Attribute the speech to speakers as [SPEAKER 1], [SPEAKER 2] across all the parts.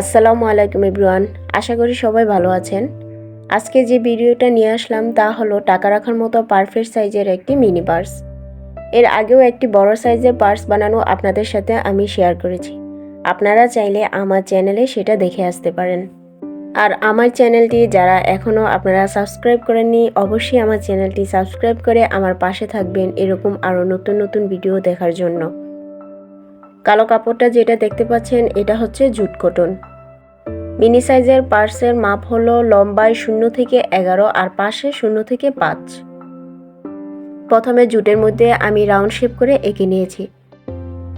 [SPEAKER 1] আসসালামু আলাইকুম ইব্রুয়ান আশা করি সবাই ভালো আছেন। আজকে যে ভিডিওটা নিয়ে আসলাম তা হলো টাকা রাখার মতো পারফেক্ট সাইজের একটি মিনি পার্স এর আগেও একটি বড় সাইজের পার্স বানানো আপনাদের সাথে আমি শেয়ার করেছি। আপনারা চাইলে আমার চ্যানেলে সেটা দেখে আসতে পারেন। আর আমার চ্যানেলটি যারা এখনও আপনারা সাবস্ক্রাইব করেননি, অবশ্যই আমার চ্যানেলটি সাবস্ক্রাইব করে আমার পাশে থাকবেন এরকম আরও নতুন নতুন ভিডিও দেখার জন্য। কালো কাপড়টা যেটা দেখতে পাচ্ছেন, এটা হচ্ছে জুট কটন। মিনি সাইজের পার্সের মাপ হলো লম্বায় শূন্য থেকে এগারো আর পাশে শূন্য থেকে পাঁচ। প্রথমে জুটের মধ্যে আমি রাউন্ড শেপ করে এঁকে নিয়েছি।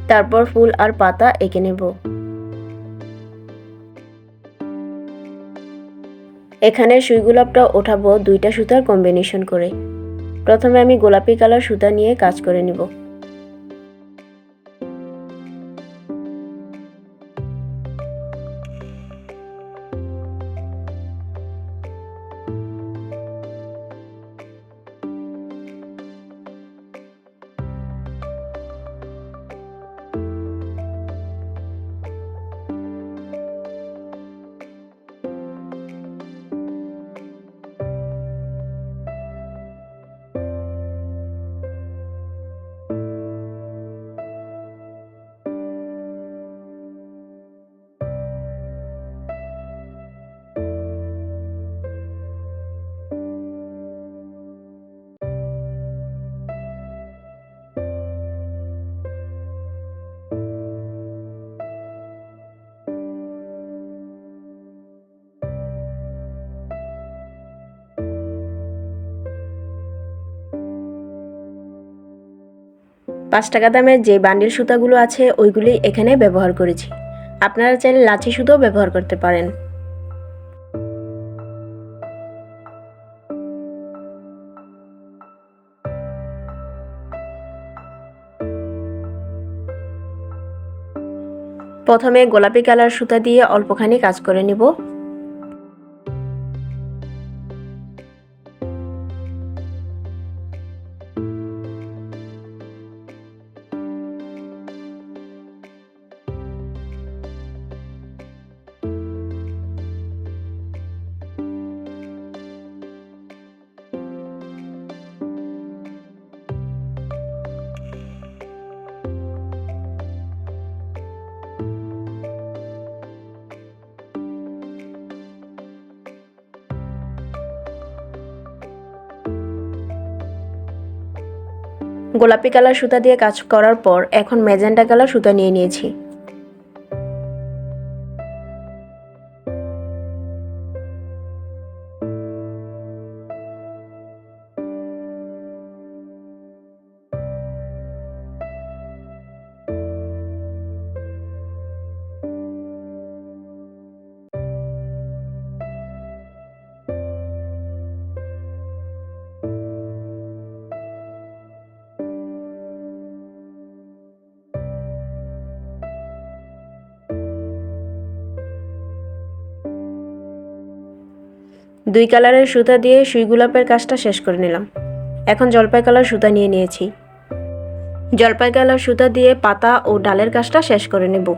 [SPEAKER 1] তারপর ফুল আর পাতা এঁকে নেব। এখানে সুই গোলাপটা ওঠাবো দুইটা সুতার কম্বিনেশন করে। প্রথমে আমি গোলাপি কালার সুতা নিয়ে কাজ করে নিব। পাঁচ টাকা দামের যে বান্ডিল সুতাগুলো আছে, ওইগুলি এখানে ব্যবহার করেছি। আপনারা চাইলে লাচি সুতাও ব্যবহার করতে পারেন। প্রথমে গোলাপি কালার সুতা দিয়ে অল্পখানি কাজ করে নিব। গোলাপি কালার সুতা দিয়ে কাজ করার পর এখন ম্যাজেন্টা কালার সুতা নিয়ে নিয়েছি। দুই কালারের সুতা দিয়ে সুই গোলাপের কাজটা শেষ করে নিলাম। এখন জলপাই কালার সুতা নিয়ে নিয়েছি। জলপাই কালার সুতা দিয়ে পাতা ও ডালের কাজটা শেষ করে নেব।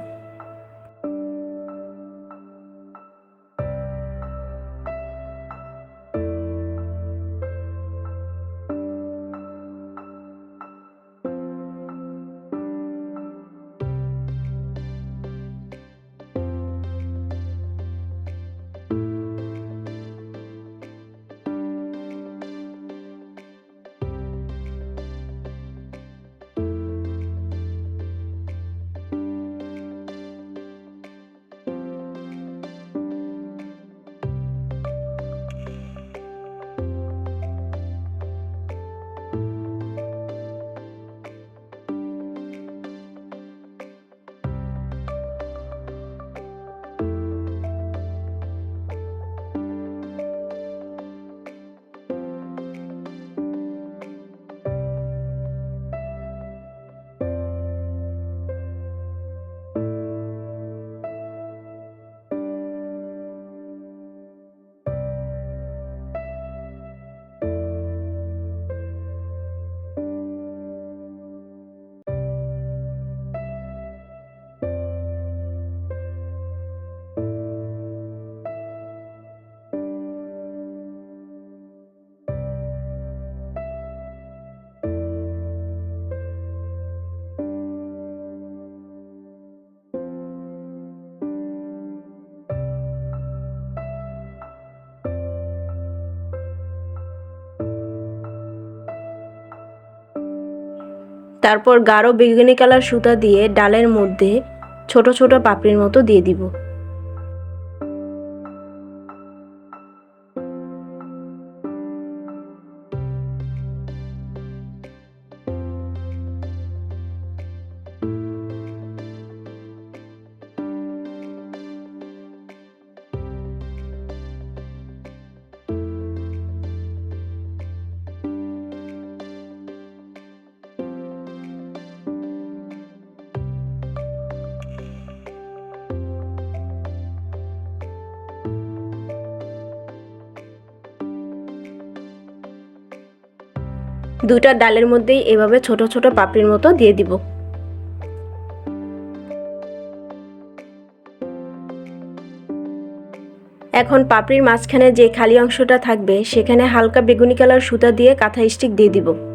[SPEAKER 1] তারপর গাঢ় বেগুনি কালার সুতা দিয়ে ডালের মধ্যে ছোট ছোট পাপড়ির মতো দিয়ে দিব। দুটা ডালের মধ্যেই এভাবে ছোট ছোট পাপড়ির মতো দিয়ে দিব। এখন পাপড়ির মাঝখানে যে খালি অংশটা থাকবে, সেখানে হালকা বেগুনি কালার সুতা দিয়ে কাঁথা স্টিক দিয়ে দিব।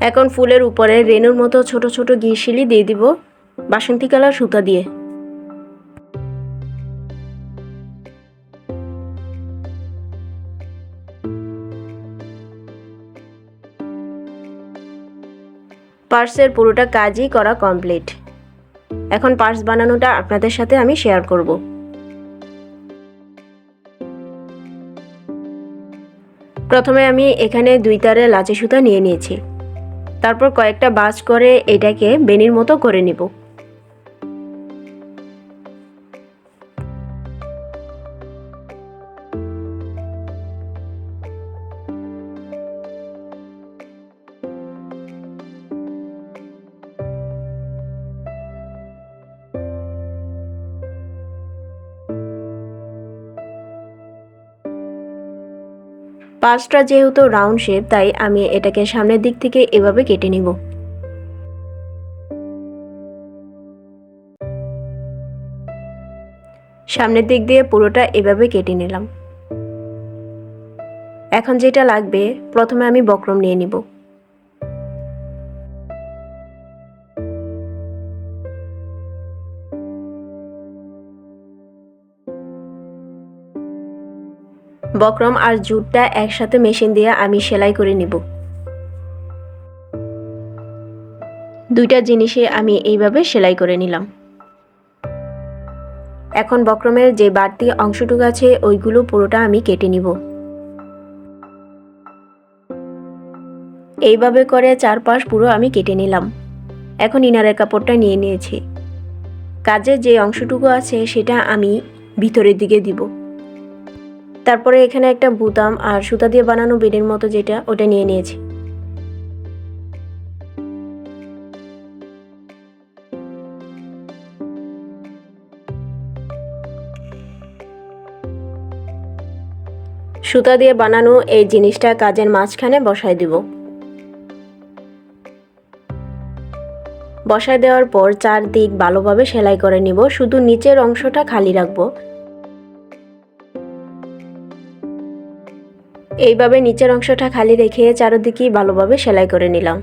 [SPEAKER 1] এখন ফুলের উপরে রেনুর মতো ছোট ছোট ঘিরশিলি দিয়ে দিব বাসন্তী কালার সুতা দিয়ে। পার্সের পুরোটা কাজই করা কমপ্লিট। এখন পার্স বানানোটা আপনাদের সাথে আমি শেয়ার করব। প্রথমে আমি এখানে দুই তারে লাচি সুতা নিয়ে নিয়েছি। তারপর কয়েকটা বাস করে এটাকে বেনির মতো করে নিব। পাঁচটা যেহেতু রাউন্ড শেপ তাই আমি এটাকে সামনের দিক থেকে এভাবে কেটে নিব। সামনের দিক দিয়ে পুরোটা এভাবে কেটে নিলাম। এখন যেটা লাগবে, প্রথমে আমি বক্রম নিয়ে নিব। বক্রম আর জুটটা একসাথে মেশিন দিয়ে আমি সেলাই করে নিব। দুইটা জিনিসে আমি এইভাবে সেলাই করে নিলাম। এখন বক্রমের যে বাড়তি অংশটুকু আছে, ওইগুলো পুরোটা আমি কেটে নিব। এইভাবে করে চারপাশ পুরো আমি কেটে নিলাম। এখন ইনারের কাপড়টা নিয়ে নিয়েছি। কাজের যে অংশটুকু আছে, সেটা আমি ভিতরের দিকে দিব। তারপরে এখানে একটা বুতাম আর সুতা দিয়ে বানানো বেডের মতো যেটা, ওটা নিয়ে নিয়েছি। সুতা দিয়ে বানানো এই জিনিসটা কাজের মাঝখানে বসায় দিব। বসায় দেওয়ার পর চারদিক ভালোভাবে সেলাই করে নিব, শুধু নিচের অংশটা খালি রাখব। এইভাবে নিচের অংশটা খালি রেখে চারদিকেই ভালোভাবে সেলাই করে নিলাম।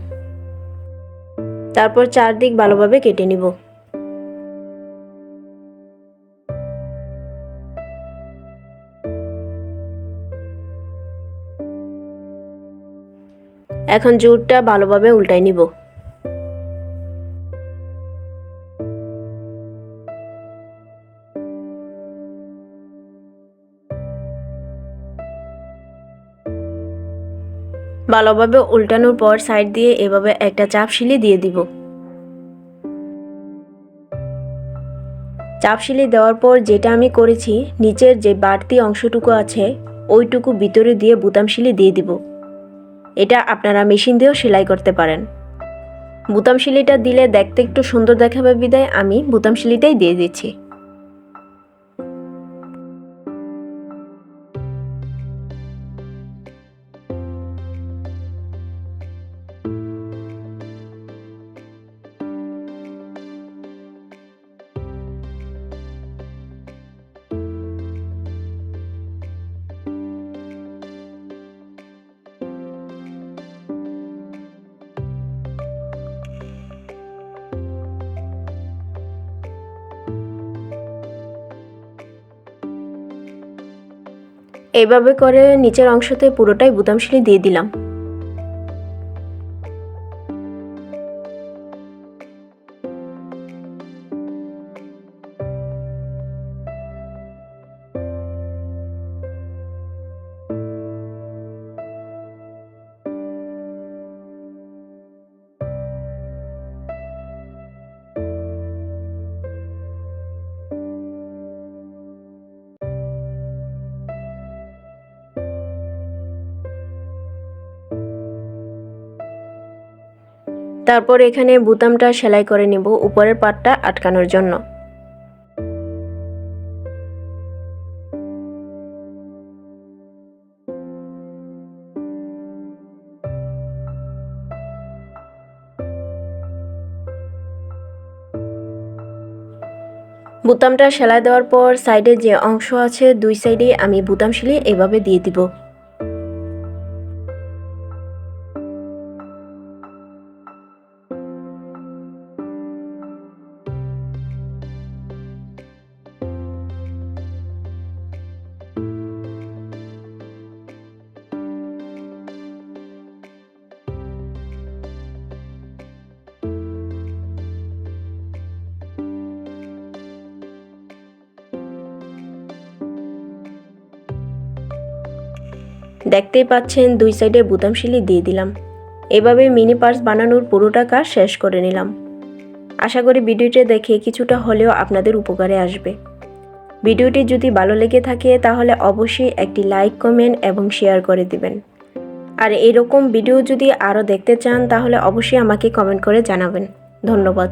[SPEAKER 1] তারপর চারদিক ভালোভাবে কেটে নিব। এখন জুটটা ভালোভাবে উল্টাই নিব। ভালোভাবে উল্টানোর পর সাইড দিয়ে এভাবে একটা চাপ শিলি দিয়ে দিব। চাপ শিলি দেওয়ার পর যেটা আমি করেছি, নিচের যে বাড়তি অংশটুকু আছে, ওইটুকু ভিতরে দিয়ে বুতাম শিলি দিয়ে দিব। এটা আপনারা মেশিন দিয়েও সেলাই করতে পারেন। বুতাম শিলিটা দিলে দেখতে একটু সুন্দর দেখাবে বিদায়, আমি বুতাম শিলিটাই দিয়ে দিচ্ছি। এইভাবে করে নিচের অংশতে পুরোটাই বুতাম শিলি দিয়ে দিলাম। তারপর এখানে বুতামটা সেলাই করে নেব উপরের পাটটা আটকানোর জন্য। বুতামটা সেলাই দেওয়ার পর সাইডে যে অংশ আছে, দুই সাইডে আমি বুতাম শিলি এভাবে দিয়ে দিব। দেখতেই পাচ্ছেন দুই সাইডে বুতাম শিলি দিয়ে দিলাম। এভাবে মিনি পার্স বানানোর পুরোটা কাজ শেষ করে নিলাম। আশা করি ভিডিওটি দেখে কিছুটা হলেও আপনাদের উপকারে আসবে। ভিডিওটি যদি ভালো লেগে থাকে তাহলে অবশ্যই একটি লাইক, কমেন্ট এবং শেয়ার করে দিবেন। আর এরকম ভিডিও যদি আরও দেখতে চান তাহলে অবশ্যই আমাকে কমেন্ট করে জানাবেন। ধন্যবাদ।